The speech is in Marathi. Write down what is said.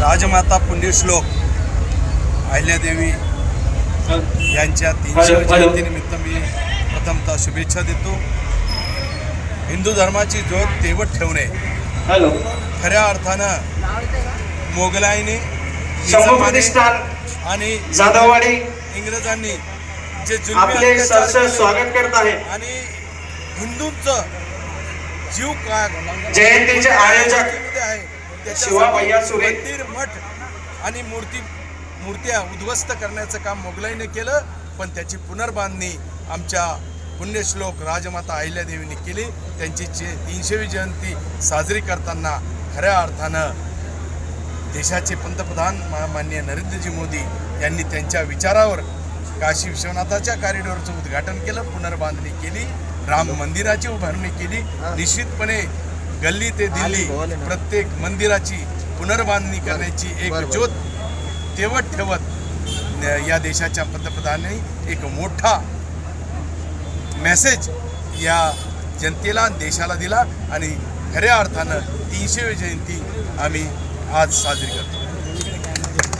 राजमाता पुण्यश्लोक अहिल्यादेवी यांच्या तीनशे जयंतीनिमित्त मी प्रथमतः शुभेच्छा देतो. हिंदू धर्माची ज्योत तेवत ठेवणे. हॅलो. खऱ्या अर्थानं मोगलाईने आणि जाधववाडी. इंग्रजांनी जे जुलमी आपले सरसर स्वागत करत आहे. आणि हिंदूंचं जीव का जयंतीचे आयोजकमध्ये आहे? त्याच्यासाठी शिवा भैया सुरे. मंदिर मठ आणि मूर्ती मूर्त्या उद्ध्वस्त करण्याचं काम मोगलाईने केलं पण त्याची पुनर्बांधणी आमच्या पुण्यश्लोक राजमाता अहिल्यादेवीने केली. त्यांची जे तीनशेवी जयंती साजरी करताना खऱ्या अर्थानं देशाचे पंतप्रधान माननीय नरेंद्रजी मोदी यांनी त्यांच्या विचारावर काशी विश्वनाथाच्या कॉरिडॉरचं उद्घाटन केलं पुनर्बांधणी केली राम मंदिराची उभारणी केली निश्चितपणे गल्ली ते दिल्ली प्रत्येक मंदिराची पुनर्बांधणी करण्याची एक ज्योत तेवत ठेवत या देशाच्या पंतप्रधानांनी एक मोठा मेसेज या जनतेला देशाला दिला आणि खऱ्या अर्थानं तीनशे जयंती आम्ही आज साजरी करतो.